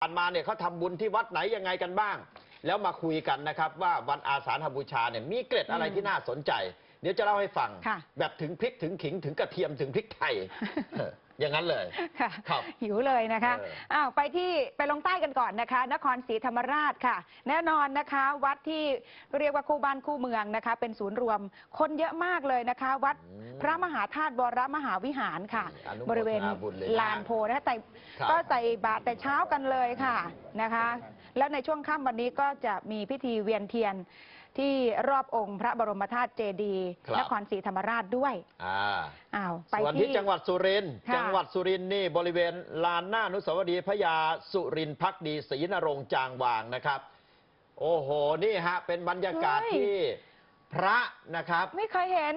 ผ่านมาเนี่ยเขาทำบุญที่วัดไหนยังไงกันบ้าง แล้วมาคุยกันนะครับว่าวันอาสาฬหบูชาเนี่ยมีเกร็ดอะไรที่น่าสนใจ เดี๋ยวจะเล่าให้ฟัง ค่ะ แบบถึงพริกถึงขิงถึงกระเทียมถึงพริกไทยเอออย่างนั้นเลย ค่ะครับหิวเลยนะคะเอออ้าวไปที่ไปลงใต้กันก่อนนะคะ นครศรีธรรมราชค่ะ แน่นอนนะคะ วัดที่เรียกว่าคู่บ้านคู่เมืองนะคะ เป็นศูนย์รวมคนเยอะมากเลยนะคะ วัดอืมพระมหาธาตุวรมหาวิหารค่ะ อนุโมทนาบริเวณบุญเลยนะลานโพนะคะแต่ครับ ก็ใส่บาตรแต่เช้ากันเลยค่ะนะคะ แล้วในช่วงค่ำวันนี้ก็จะมีพิธีเวียนเทียน ที่รอบองค์พระบรมธาตุเจดีย์ครับ นครศรีธรรมราชด้วยอ่าอ้าวไปส่วนที่ที่ จังหวัดสุรินทร์ค่ะ จังหวัดสุรินทร์นี่บริเวณลานหน้าอนุสาวรีย์พระยาสุรินทร์พักดีศรีนรงค์จางวางนะครับ โอ้โหนี่ฮะเป็นบรรยากาศเฮ้ยที่พระนะครับ ไม่เคยเห็น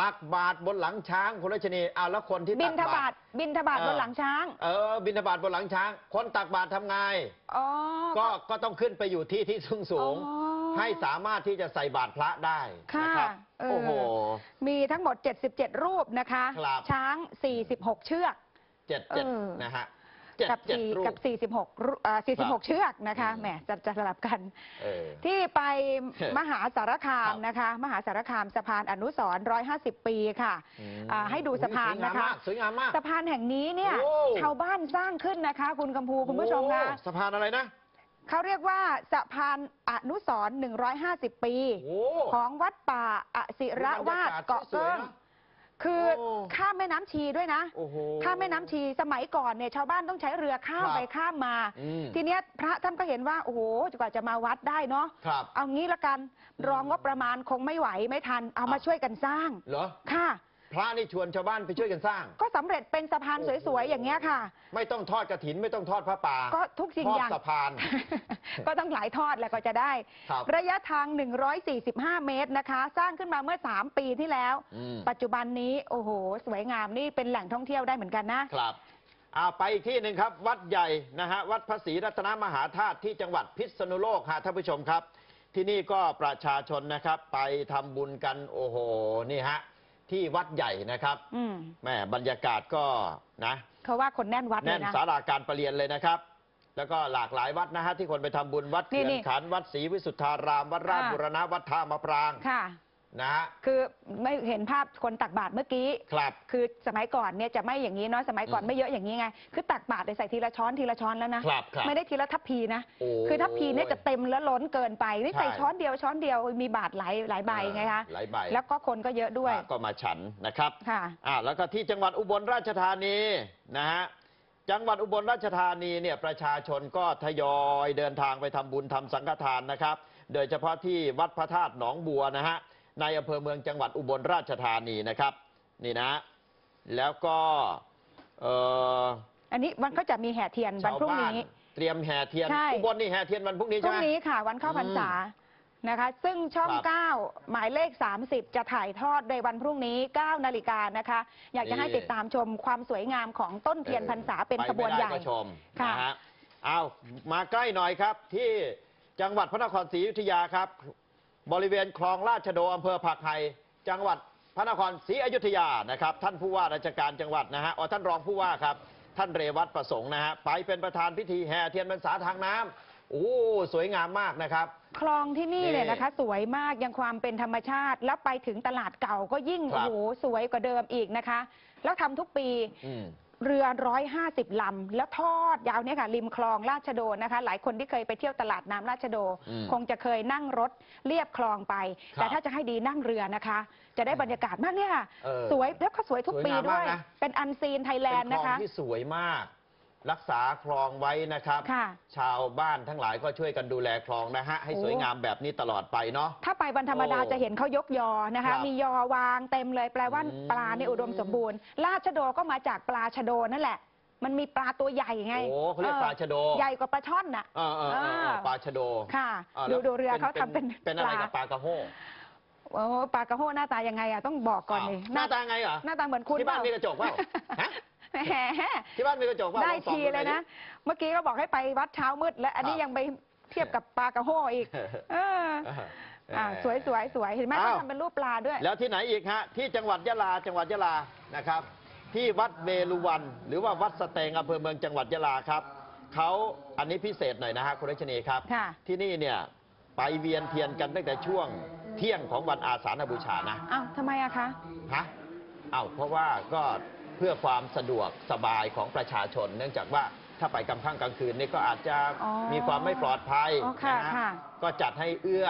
ตักบาตรบนหลังช้างคุณรัชนีอ้าวแล้วคนที่บิตันกทบาบาทตรบินทบาทเออ บนหลังช้างเออบินทบาทบนหลังช้าง คนตักบาตรทำไง อ๋อก็ก็ต้องขึ้นไปอยู่ที่ที่สูงสูงอ๋อ ให้สามารถที่จะใส่บาตรพระได้ค่ะนะครับเออ โอ้โห มีทั้งหมด 77 รูปนะคะ ครับ ช้าง 46 เชือก เจ็ดเจ็ดเออ นะฮะเจ็ดกับเจ็ดสี่รูกัป บ 46รูอ่าครับ46 เชือกนะคะ อืม แหมจะจะสลับกัน เออ ที่ไปเออมหาสารคามครับ นะคะ มหาสารคามสะพานอนุสรณ์150 ปีค่ะอ่าให้ดูสะพานนะคะสวยงามมาก สะพานแห่งนี้เนี่ยโอ้ ชาวบ้านสร้างขึ้นนะคะ คุณกำพูคุณผู้ชมคะ โอ้สะพานอะไรนะ เขาเรียกว่าสะพานอนุสรณ์150 ปี โอ้ของวัดป่าอสิระวาสเกาะเกิ้งคือโอ้ข้ามแม่น้ำชีด้วยนะ โอ้โห ข้ามแม่น้ำชีสมัยก่อนเนี่ยชาวบ้านต้องใช้เรือข้ามครับไปข้ามมา อืม ทีเนี้ยพระท่านก็เห็นว่า โอ้โหกว่าจะมาวัดได้เนาะครับ เอางี้ละกันอืมรองงบประมาณคงไม่ไหวไม่ทัน เอามาอะช่วยกันสร้างเหรอ ค่ะ พระนี่ชวนชาวบ้านไปช่วยกันสร้าง ก็สำเร็จเป็นสะพานโอ้โหสวยๆอย่างเงี้ยค่ะ ไม่ต้องทอดกระถินไม่ต้องทอดพระป่าก็ทุกสิ่งทอดอย่างสะพาน ก็ต้องหลายทอดแหล้วก็จะได้ ครับระยะทาง 145 เมตรนะคะ สร้างขึ้นมาเมื่อ 3 ปีที่แล้ว อืม ปัจจุบันนี้โอ้โห สวยงามนี่เป็นแหล่งท่องเที่ยวได้เหมือนกันนะ ครับเอาไปอีกที่หนึ่งครับ วัดใหญ่นะฮะวัดพระศรีรัตนมหาธาตุที่จังหวัดพิษณุโลกฮะท่านผู้ชมครับ ที่นี่ก็ประชาชนนะครับ ไปทำบุญกันโอ้โหนี่ฮะ ที่วัดใหญ่นะครับอืมแม่บรรยากาศก็นะเขาว่าคนแน่นวัดเลแน่ยนนะ สาราการประเรียนเลยนะครับ แล้วก็หลากหลายวัดนะฮะที่คนไปทำบุญวัดนี่เขื่อนนี่ขันธ์วัดศรีวิสุทธาราม วัดราชอ่า บุรณะวัดท่ามะปราง ค่ะ นะฮะ คือไม่เห็นภาพคนตักบาตรเมื่อกี้ ครับคือสมัยก่อนเนี่ยจะไม่อย่างนี้เนาะสมัยก่อนอืมไม่เยอะอย่างนี้ไง คือตักบาตรเนี่ยใส่ทีละช้อนทีละช้อนแล้วนะครับครับไม่ได้ทีละทัพพีนะ โอ้คือทัพพีเนี่ยจะเต็มแล้วล้นเกินไปนี่ใช่ใส่ช้อนเดียวช้อนเดียวมีบาตรหลายหลายใบไงคะหลายใบแล้วก็คนก็เยอะด้วยพระก็มาฉันนะครับ ค่ะ อ่าแล้วก็ที่จังหวัดอุบลราชธานีนะฮะจังหวัดอุบลราชธานีเนี่ยประชาชนก็ทยอยเดินทางไปทำบุญทำสังฆทานนะครับ โดยเฉพาะที่วัดพระธาตุหนองบัวนะฮะ ในอำเภอเมืองจังหวัดอุบลราชธานีนะครับนี่นะ แล้วก็เอ่ออันนี้มันก็จะมีแห่เทียนวันชาวพรุ่งบ้านนี้ เตรียมแห่เทียนใช่ อุบลนี่แห่เทียนวันพรุ่งนี้พใช่รุ่ไหงม นี้ค่ะ วันเข้าอืมพรรษานะคะ ซึ่งช่อง ครับ9 หมายเลข 30 จะถ่ายทอดในวันพรุ่งนี้ 9 นาฬิกานะคะ อยากจะให้นี่ติดตามชมความสวยงามของต้นเทียนพรรษาเป็นไปขบวนไม่ได้ใหญ่ก็ชมค่ะ นะฮะเอามาใกล้หน่อยครับที่จังหวัดพระนครศรีอยุธยาครับ บริเวณคลองราชโดอำเภอผักไห่จังหวัดพระนครศรีอยุธยานะครับ ท่านผู้ว่าราชการจังหวัดนะฮะอ๋อท่านรองผู้ว่าครับ ท่านเรวัตประสงค์นะฮะไปเป็นประธานพิธีแห่เทียนพรรษาทางน้ำโอ้สวยงามมากนะครับ คลองที่นี่นี่เนี่ยนะคะ สวยมากยังความเป็นธรรมชาติ แล้วไปถึงตลาดเก่าก็ยิ่งครัโอ้บโหสวยกว่าเดิมอีกนะคะ แล้วทำทุกปี อืม เรือ 150 ลำ แล้วทอดยาวเนี่ยค่ะ ริมคลองราชโดนะคะ หลายคนที่เคยไปเที่ยวตลาดน้ำราชโด อืมคงจะเคยนั่งรถเลียบคลองไป ครับแต่ถ้าจะให้ดีนั่งเรือนะคะ จะได้บรรยากาศมากเนี่ยค่ะเออสวยแล้วก็สวยทุกสวยปีงามด้มาวยกนะ เป็นอันซีนไทยแลนด์เป็นนะคลองคะ ที่สวยมาก รักษาคลองไว้นะครับ ค่ะ ชาวบ้านทั้งหลายก็ช่วยกันดูแลคลองนะฮะ ให้โอ้สวยงามแบบนี้ตลอดไปเนาะ ถ้าไปวันธรรมดาโอ้จะเห็นเขายกยอนะครัคะ บมียอวางเต็มเลยแปลว่าอืม ปลาในยอุดมสมบูรณ์ ราชโดก็มาจากปลาชะโดนั่นแหละ มันมีปลาตัวใหญ่ไงโอ้เขาเรียกปลาชะโดใหญ่กว่าปลาช่อนน่ะ เออเออเออเอออ่าปลาชะโดค่ะอ่าดูแล้วดูเรือเขาทำเป็นเป็นอะไรปลากับปลากระโฮโอ้ปลากระโห้หน้าตายังไงอะต้องบอกก่อนเลยหน้าตาไงเหรอหน้าตาเหมือนคุณที่บ้านเปมีล่กระจกเปล่าฮะ แหมที่บ้านมีกระจกเปล่าได้ลองส่องทีดูหเลอยนะ เมื่อกี้ก็บอกให้ไปวัดเช้ามืด และอันนี้ครับยังไปเทียบกับปลากระโห้อีกเอออ่าสวยสวยสวยเห็นไหมอ้าวเขาทำเป็นรูปปลาด้วย แล้วที่ไหนอีกฮะ ที่จังหวัดยะลาจังหวัดยะลานะครับ ที่วัดเวลุวัน หรือว่าวัดสเตงอำเภอเมืองจังหวัดยะลาครับเขาอันนี้พิเศษหน่อยนะฮะคุณรัชนีครับค่ะที่นี่เนี่ยไปเวียนเทียนกันตั้งแต่ช่วงเที่ยงของวันอาสาฬหบูชานะอ้าวทำไมอะคะฮะเอ้าเพราะว่าก็เพื่อความสะดวกสบายของประชาชน เนื่องจากว่าถ้าไปกลางค่ำกลางคืนนี่ก็อาจจะอ๋อมีความไม่ปลอดภัยอ๋อค่ะนะฮะค่ะก็จัดให้เอื้อ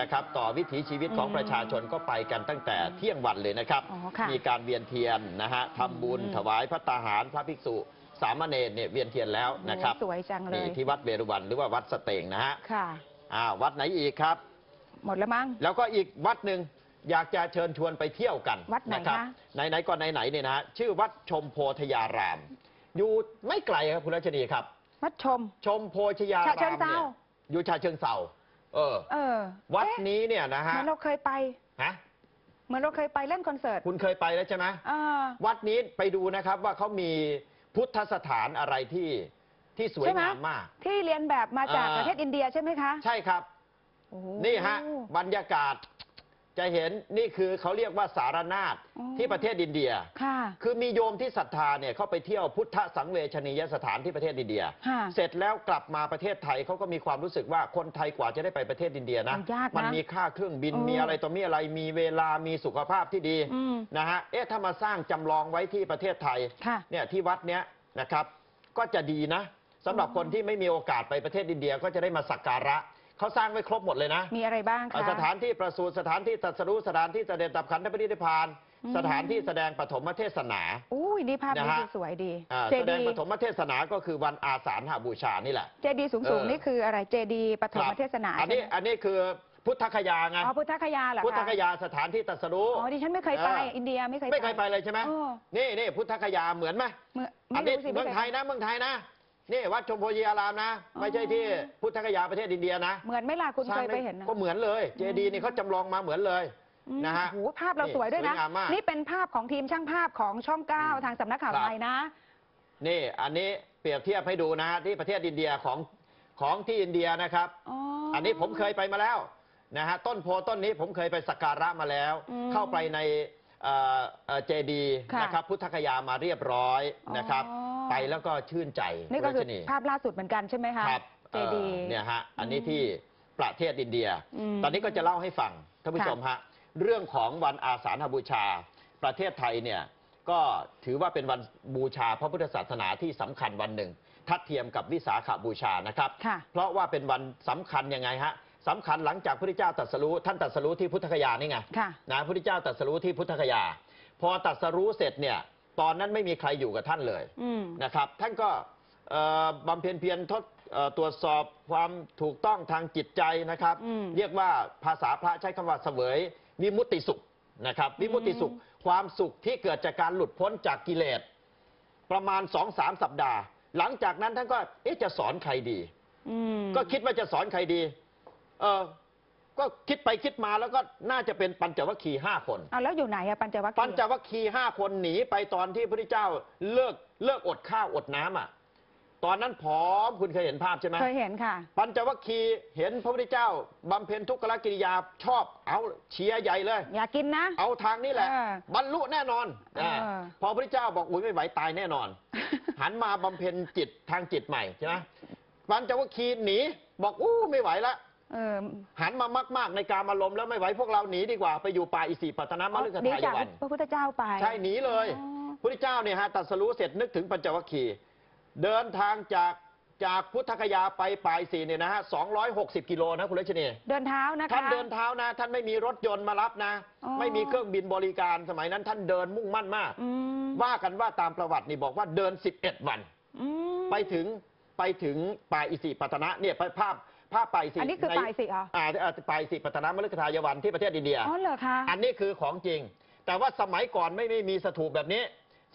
นะครับ ต่อวิถีชีวิตของอืมประชาชนก็ไปกันตั้งแต่เที่ยงวันเลยนะครับ อ๋อค่ะมีการเวียนเทียนนะฮะทำบุญอืม ถวายพระตาหารพระภิกษุ สามเณรเนี่ยเวียนเทียนแล้วนะครับโอ้สวยจังเลนี่ยที่วัดเวรุวันหรือว่าวัดสเตงนะฮะค่ะ อ่าวัดไหนอีกครับ หมดแล้วมั้ง แล้วก็อีกวัดหนึ่ง อยากจะเชิญชวนไปเที่ยวกันวัดไหนนะครับคะ ไหนๆก็ไหนๆเนี่ยนะฮะชื่อวัดชมโพธยาราม อยู่ไม่ไกลครับคุณรัชนีครับ วัดชม ชมโพธยารามฉะเชิงเทรานี่ยอยู่ชาเชิงเซาเออ เออวัดเอ๊ะนี้เนี่ยนะเหฮะมือนเราเคยไป ฮะเหมือนเราเคยไปเล่นคอนเสิร์ตคุณเคยไปแล้วใช่ไหม เออ วัดนี้ไปดูนะครับว่าเขามีพุทธสถานอะไรที่ที่สวยใช่ไหม งามมาก ที่เรียนแบบมาจากอ่าประเทศอินเดียใช่ไหมคะใช่ครับ โอ้โหนี่ฮะบรรยากาศ จะเห็นนี่คือเขาเรียกว่าสารนาฏอ๋อที่ประเทศอินเดีย ค่ะ คือมีโยมที่ศรัทธาเนี่ยเขาไปเที่ยวพุทธสังเวชนียสถานที่ประเทศอินเดีย ค่ะ เสร็จแล้วกลับมาประเทศไทยเขาก็มีความรู้สึกว่าคนไทยกว่าจะได้ไปประเทศอินเดียนะมันยากนะมันมีค่าเครื่องบินเออมีอะไรต่อมีอะไรมีเวลามีสุขภาพที่ดีอืมนะฮะเอ๊ะถ้ามาสร้างจำลองไว้ที่ประเทศไทยค่ะ เนี่ยที่วัดเนี้ยนะครับ ก็จะดีนะสำหรับคนที่ไม่มีโอกาสไปประเทศอินเดียก็จะได้มาสักการะ เขาสร้างไว้ครบหมดเลยนะ มีอะไรบ้างคะ สถานที่ประสูติสถานที่ตรัสรู้สถานที่เสด็จดับขันธปรินิพพาน อืม สถานที่แสดงปฐมเทศนา อุ้ยนี่ภาพนะนี้ฮะคือสวยดี อ่าเจแสดดีงปฐมเทศนาก็คือวันอาสาฬหบูชานี่แหละ เจดีสูงเอสูงอ นี่คืออะไร เจดีปฐมเทศนาอันนี้ใช่ไหมอันนี้คือพุทธคยาไงอ๋อพุทธคยาเหรอคะพุทธคยาสถานที่ตรัสรู้ อ๋อดิฉันไม่เคยไป เอออิ อินเดียไม่เคยไม่เคยไปเลยใช่ไหมเออนี่นี่พุทธคยาเหมือนไหมเมื่ออัไม่นนี้รู้สิเมืองคไทยนะเมืองไทยนะ นี่วัดชมโพธิอารามนะอ๋อไม่ใช่ที่พุทธคยาประเทศอินเดียนะเหมือนไหม่ล่ะคุณสร้าเคงยไปเห็นนะ ก็เหมือนเลย เจดีย์นี่เขาจำลองมาเหมือนเลยอืมนะฮะ โอ้โหภาพเราสวยด้วยนะ นี่สวยงามมาก นี่เป็นภาพของทีมช่างภาพของช่องเก้าอืมทางสำนักข่าวครับไทยนะ นี่อันนี้เปรียบเทียบให้ดูนะฮะที่ประเทศอินเดียของของที่อินเดียนะครับ อ๋ออันนี้ผมเคยไปมาแล้วนะฮะต้นโพต้นนี้ผมเคยไปสักการะมาแล้ว อืมเข้าไปในเอ่อเอ่อเจดีย์ค่ะนะครับพุทธคยามาเรียบร้อยนะครับ อ๋อ ไปแล้วก็ชื่นใจนี่ก็คือณรัชภาพล่าสุดเหมือนกันใช่ไหมคะครับเจดีย์เอ่อเนี่ยฮะอันนี้อืมที่ประเทศอินเดียอืมตอนนี้ก็จะเล่าให้ฟังท่านผู้ค่ะ ชมฮะเรื่องของวันอาสาฬหบูชา ประเทศไทยเนี่ยก็ถือว่าเป็นวันบูชาพระพุทธศาสนาที่สำคัญวันหนึ่งทัดเทียมกับวิสาขบูชานะครับ ค่ะ เพราะว่าเป็นวันสำคัญยังไงฮะสำคัญหลังจากพระพุทธเจ้าตรัสรู้ท่านตรัสรู้ที่พุทธคยานี่ไงค่ะ นะพระพุทธเจ้าตรัสรู้ที่พุทธคยา พอตรัสรู้เสร็จเนี่ย ตอนนั้นไม่มีใครอยู่กับท่านเลยอืมนะครับ ท่านก็เอ่อบำเพ็ญเพียรทดเอ่อตรวจสอบความถูกต้องทางจิตใจนะครับอืมเรียกว่าภาษาพระใช้คำว่าเสวยวิมุตติสุขนะครับวิมุตติสุขความสุขที่เกิดจากการหลุดพ้นจากกิเลสประมาณสองสามสัปดาห์ หลังจากนั้นท่านก็เอ๊ะจะสอนใครดีอืมก็คิดว่าจะสอนใครดี เออ ก็คิดไปคิดมาแล้วก็น่าจะเป็นปัญจวัคคีย์ห้าคน เอาแล้วอยู่ไหนอะปัญจวัคคีย์ปัญจวัคคีย์ห้าคนหนีไปตอนที่พระพุทธเจ้าเลิกเลิกอดข้าวอดน้ำอะ ตอนนั้นผอมคุณเคยเห็นภาพใช่ไหมเคยเห็นค่ะ ปัญจวัคคีย์เห็นพระพุทธเจ้าบำเพ็ญทุกขกิริยาชอบเอาเชียร์ใหญ่เลย อยากกินนะ เอาทางนี้แหละ เออบรรลุแน่นอนเอออ่าพอพระพุทธเจ้าบอกอุ้ยไม่ไหวตายแน่นอน หันมาบำเพ็ญจิตทางจิตใหม่ใช่ไหมปัญจวัคคีย์หนีบอกอู้ไม่ไหวละ เออ หันมามาก ๆ ในการอารมณ์แล้วไม่ไหวพวกเราหนีดีกว่าไปอยู่ป่าอิสิปตนมฤคหนีทายจากวัน พระพุทธเจ้าไป ใช่หนีเลยอ๋อพระเจ้าเนี่ยฮะตรัสรู้เสร็จนึกถึงปัญจวัคคีย์เดินทางจากจากพุทธคยาไปปลายสีเนี่ยนะฮะ260 กิโลนะคุณเลชนี เดินเท้านะคะ ท่านเดินเท้านะ ท่านไม่มีรถยนต์มารับนะ อ๋อ ไม่มีเครื่องบินบริการสมัยนั้นท่านเดินมุ่งมั่นมาก อืมว่ากันว่าตามประวัตินี่บอกว่าเดิน 11 วัน อืม ไปถึงไปถึงป่าอิสิปตนะเนี่ยไปภาพ ภาพป่าอิสิอันนี้คือในปลายสิเหรออ่าอ่าป่าอิสิปตนมฤคทายวันที่ประเทศอินเดียอ๋อเหรอคะอันนี้คือของจริง แต่ว่าสมัยก่อนไม่ไม่มีสถูปแบบนี้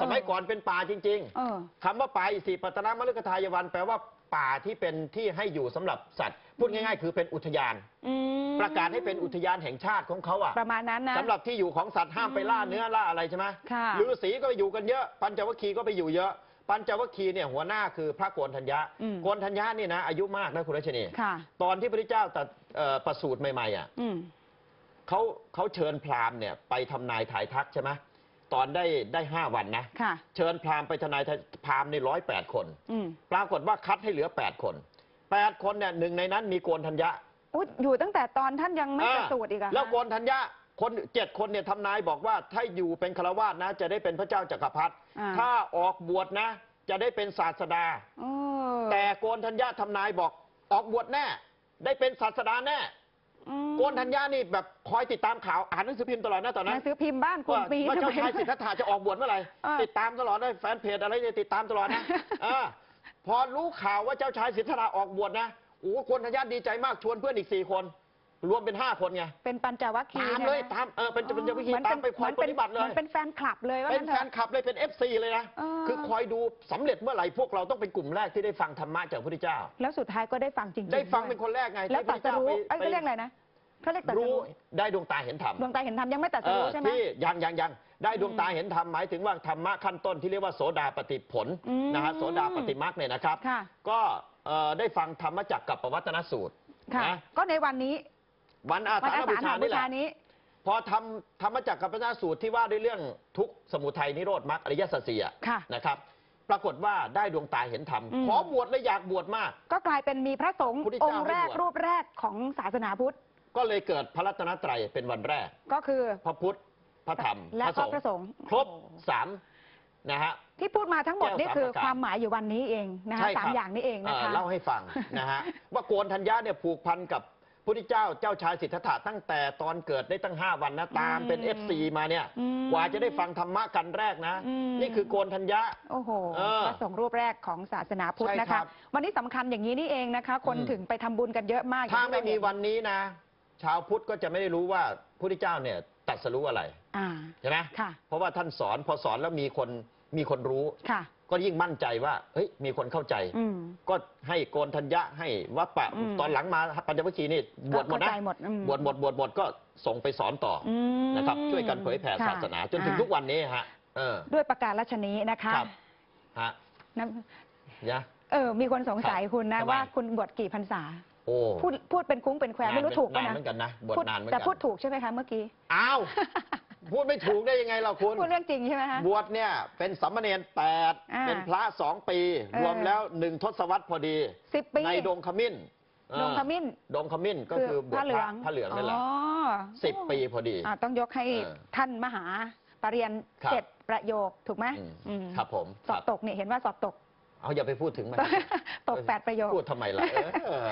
สมัยก่อนเป็นป่าจริงเออๆคำว่าป่าอิสิปตนมฤคทายวันแปลว่าป่าที่เป็นที่ให้อยู่สำหรับสัตว์ พูดง่ายๆ คือเป็นอุทยานอืมประกาศให้เป็นอุทยานแห่งชาติของเขาอะประมาณนั้นนะสำหรับที่อยู่ของสัตว์ห้ามไปล่าเนื้อล่าอะไรใช่ไหมค่ะฤาษีก็ไปอยู่กันเยอะ ปัญจวัคคีย์ก็ไปอยู่เยอะ ปัญจวัคคีย์เนี่ยหัวหน้าคือพระโกนทัญญะอืมโกนทัญญะนี่นะอายุมากนะคุณรัชนีค่ะ ตอนที่พระพุทธเจ้าตรัสเอ่อประสูติใหม่ๆอะอืม เขาเขาเชิญพราหมณ์เนี่ยไปทำนายถ่ายทักใช่ไหมตอนได้ได้ห้าวันนะ ค่ะ เชิญพราหมณ์ไปทนายพราหมณ์ในร้อยแปดคน อืมปรากฏว่าคัดให้เหลือแปดคนแปดคนเนี่ยหนึ่งในนั้นมีโกนธัญญะอุ๊ยอยู่ตั้งแต่ตอนท่านยังไม่อ่าประสูติอีกอะแล้วโกนธัญญะ คนเจ็ดคนเนี่ยทำนายบอกว่าถ้าอยู่เป็นฆราวาสนะ จะได้เป็นพระเจ้าจักรพรรดิอ่า ถ้าออกบวชนะ จะได้เป็นศาสดา โอ้แต่โกนธัญญาทำนายบอกออกบวชแน่ ได้เป็นศาสดาแน่ อืมโกนธัญญานี่แบบคอยติดตามข่าวอ่านหนังสือพิมพ์ตลอดนะตอนหนั้นัน งสือพิมพ์บ้านคุณว่าปีว่าเจ้าทำไมชายสิทธัตถะจะออกบวชเมื่อไหร่อ่าติดตามตลอดนะแฟนเพจอะไรเนี่ยติดตามตลอดนะอ่าพอรู้ข่าวว่าเจ้าชายสิทธัตถะออกบวชนะโอ้โกนธัญญาดีใจมากชวนเพื่อนอีกสี่คน รวมเป็นห้าคนไง เป็นปัญจวัคคีตามใช่ไหเลยตามเออเป็นเป็นวิธีหมือนตามไปคอยหปมืนฏิบัติเลหมืย อนเป็นแฟนคลับเลยว่าเป็นงั้นแฟเถนอะคลับเลยเป็น FC เลยนะ เออ คือคอยดูสำเร็จเมื่อไหร่พวกเราต้องเป็นกลุ่มแรกที่ได้ฟังธรรมะจากพระพุทธเจ้า แล้วสุดท้ายก็ได้ฟังจริงๆได้ฟังด้วยเป็นคนแรกไงแล้วที่ตัดสรู้พเอ้ยระเขาเจ้าเรียกอะไรนะเขาเรียกไปตัดสรู้รู้ได้ดวงตาเห็นธรรมดวงตาเห็นธรรมยังไม่ตัดสเอรู้อใช่ไหม ที่ยังยังยังได้ดวงอืมตาเห็นธรรมหมายถึงว่าธรรมะขั้นต้นที่เรียกว่าโสดาปฏิผลอืมนะฮะโสดาปฏิมรรคเนี่ยนะครับ ค่ะ ก็เอ่อได้ฟังธรรมจักรกับปวัตนสูตรค่ะ นะ ก็ในวันนี้ วันอาวันสาอาฬบูสาฬชาหบูนี่แหชาละนี้พอทำธรรมจักรกับปวัตนสูตรที่ว่าด้วยเรื่องทุกข์สมุทัยนิโรธมรรคอริยสัจสี่อะค่ะนะครับปรากฏว่าได้ดวงตาเห็นธรรมอืมขอบวชและอยากบวชมาก ก็กลายเป็นมีพระสงฆ์พุทธอเจ้างค์แรกให้บวชรูปแรกของศาสนาพุทธ ก็เลยเกิดพระรัตนตรัยเป็นวันแรก ก็คือพระพุทธพระธรรมและพระก็สงฆ์พระสงฆ์ครบโอ้โหสามนะฮะที่พูดมาทั้งหมดแก้วนี่สามคือประการความหมายอยู่วันนี้เองนะคะใช่สามรับอย่างนี้เองนะคะเเล่าให้ฟังนะฮะว่าโกนธัญญาเนี่ยผูกพันกับ พระพุทธเจ้าเจ้าชายสิทธัตถะตั้งแต่ตอนเกิดได้ตั้ง 5 วันนะตามเป็นอืม FC มาเนี่ยอืม กว่าจะได้ฟังธรรมะกันแรกนะ อืม นี่คือโกนธัญญาโอ้โหเออพระสงฆ์รูปแรกของศาสนาพุทธใช่นะครัคะ บวันนี้สำคัญอย่างนี้นี่เองนะคะ คนอืม ถึงไปทำบุญกันเยอะมากถ้าอย่งไม่ที่เรมีเห็นวันนี้นะ ชาวพุทธก็จะไม่ได้รู้ว่าพระพุทธเจ้าเนี่ยตรัดสรู้อะไรอ่า ใช่ไหมค่ะ เพราะว่าท่านสอนพอสอนแล้วมีคนมีคนรู้ ค่ะ ก็ยิ่งมั่นใจว่าเฮ้ยมีคนเข้าใจอืมก็ให้โกนธัญญะให้วัปปะอืมตอนหลังมาปัญจวัคคีย์นี่บวชหมดก็นะเข้าใจหมดอืมบวชหมดบวชหมดก็ส่งไปสอนต่อออืมนะครับช่วยกันเผยแผ่ค่ะศาสนาจนถึงอ่าทุกวันนี้ฮะเออด้วยประการราชนี้นะคะครับฮะนะยะเออ มีคนสงสัยครับคุณนะทำไมว่าคุณบวชกี่พรรษาโอ้พูดพูดเป็นคุ้งเป็นแควไม่รู้ถูกปะนานนะเหมือนกันนะบวชพูดนานเหมือนแต่กันพูดถูกใช่ไหมคะเมื่อกี้อ้าว พูดไม่ถูกได้ยังไงเราคุณ พูดเรื่องจริงใช่ไหมคะบวชเนี่ยเป็นสัมมเนรแปดอ่าเป็นพระสองปีเออรวมแล้วหนึ่งทศวรรษพอดีสิบปี ในดงขมิ้นเออดงขมิ้นดงขมิ้นก็คือบวชผ้าเหลืองพระเหลืองนั่นแหละอ๋อสิบปีพอดี อ่าต้องยกให้เออท่านมหาปรริญญาครับเจ็ดประโยคถูกไหมอืมอืมครับผมสอบครับตกเนี่ยเห็นว่าสอบตก เอาอย่าไปพูดถึงมัน ตกแปดประโยค พูดทำไมล่ะเออ